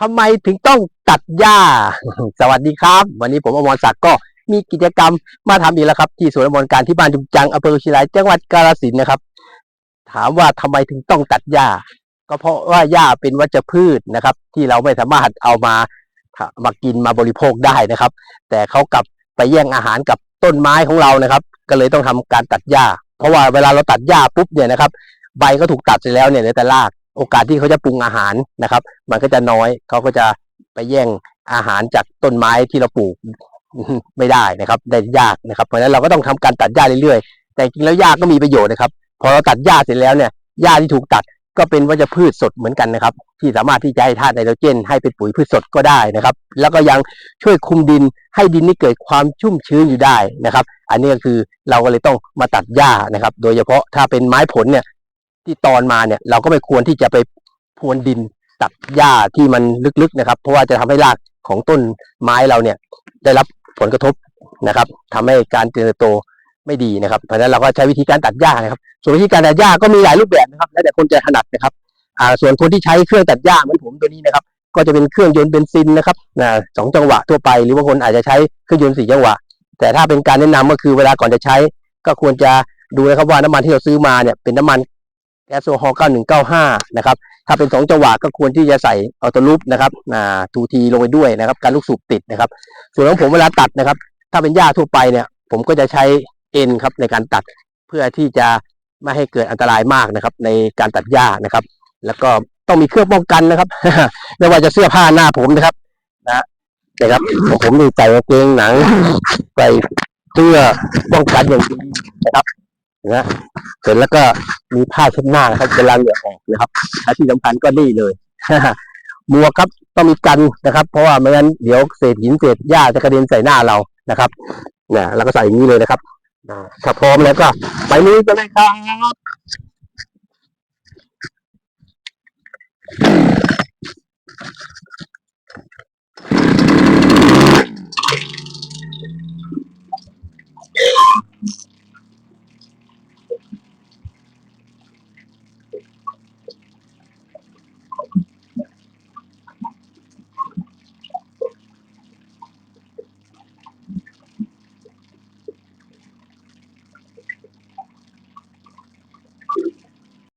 ทำไมถึงต้องตัดหญ้า สวัสดีครับ วันนี้ผมอมรศักดิ์ก็มีกิจกรรมมาทำอีกแล้วครับ ที่สวนอมรการที่บ้านจุมจังอำเภอชิลายจังหวัดกาฬสินธุ์นะครับ ถามว่าทำไมถึงต้องตัดหญ้า ก็เพราะว่าหญ้าเป็นวัชพืชนะครับ ที่เราไม่สามารถเอามามากินมาบริโภคได้นะครับ แต่เขากลับไปแย่งอาหารกับต้นไม้ของเรานะครับ ก็เลยต้องทำการตัดหญ้า เพราะว่าเวลาเราตัดหญ้าปุ๊บเนี่ยนะครับ ใบก็ถูกตัดเสร็จแล้วเนี่ยเหลือแต่ราก โอกาสที่เขาจะปรุงอาหารนะครับ มันก็จะน้อยเขาก็จะไปแย่งอาหารจากต้นไม้ที่เราปลูกไม่ได้นะครับ ได้ยากนะครับเพราะฉะนั้นเราก็ต้องทำการตัดหญ้าเรื่อยๆ แต่จริงแล้วหญ้าก็มีประโยชน์นะครับ พอเราตัดหญ้าเสร็จแล้วเนี่ยหญ้าที่ถูกตัดก็เป็นวัชพืชสดเหมือนกันนะครับ ที่สามารถที่จะให้ธาตุไนโตรเจน ให้เป็นปุ๋ยพืชสดก็ได้นะครับ แล้วก็ยังช่วยคุมดินให้ดินนี่เกิดความชุ่มชื้นอยู่ได้นะครับ อันนี้ก็คือเราก็เลยต้องมาตัดหญ้านะครับ โดยเฉพาะถ้าเป็นไม้ผลเนี่ย ที่ตอนมาเนี่ย เราก็ไม่ควรที่จะไปพรวนดินตัดหญ้าที่มันลึกๆนะครับ เพราะว่าจะทำให้รากของต้นไม้เราเนี่ย ได้รับผลกระทบนะครับทำให้การเจริญเติบโตไม่ดีนะครับ เพราะฉะนั้นเราก็ใช้วิธีการตัดหญ้านะครับ ส่วนวิธีการตัดหญ้าก็มีหลายรูปแบบนะครับ แล้วแต่คนจะถนัดนะครับ อ่า ส่วนคนที่ใช้เครื่องตัดหญ้าเหมือนผมตัวนี้นะครับ ก็จะเป็นเครื่องยนต์เบนซินนะครับนะสองจังหวะทั่วไป หรือบางคนอาจจะใช้เครื่องยนต์สี่จังหวะ แต่ถ้าเป็นการแนะนำก็คือเวลาก่อนจะใช้ ก็ควรจะดูนะครับว่าน้ำมันที่เราซื้อมาเนี่ยเป็นน้ำมัน แก๊สโซฮอล์9195 นะครับ ถ้าเป็นสองจังหวะก็ควรที่จะใส่ออโต้ลูปนะครับอ่าทูทีลงไปด้วยนะครับ การลูกสูบติดนะครับ ส่วนของผมเวลาตัดนะครับ ถ้าเป็นหญ้าทั่วไปเนี่ย ผมก็จะใช้เอ็นครับในการตัดเพื่อที่จะไม่ให้เกิดอันตรายมากนะครับ ในการตัดหญ้านะครับ แล้วก็ต้องมีเครื่องป้องกันนะครับ ไม่ว่าจะเสื้อผ้าหน้าผมนะครับ นะนะครับผมนี่ใส่กางเกงหนังใส่เสื้อป้องกันอย่างดีนะครับนะเสร็จแล้วก็ มีผ้าเช็ดหน้านะครับเวลาเหงื่อออกนะครับและที่สำคัญก็นี่เลยหมวกครับต้องมีกันนะครับ เพราะว่าไม่งั้นเดี๋ยวเศษหินเศษหญ้าจะกระเด็นใส่หน้าเรานะครับเนี่ยเราก็ใส่อย่างนี้เลยนะครับถ้าพร้อมแล้วก็ ไปลุยกันเลยครับ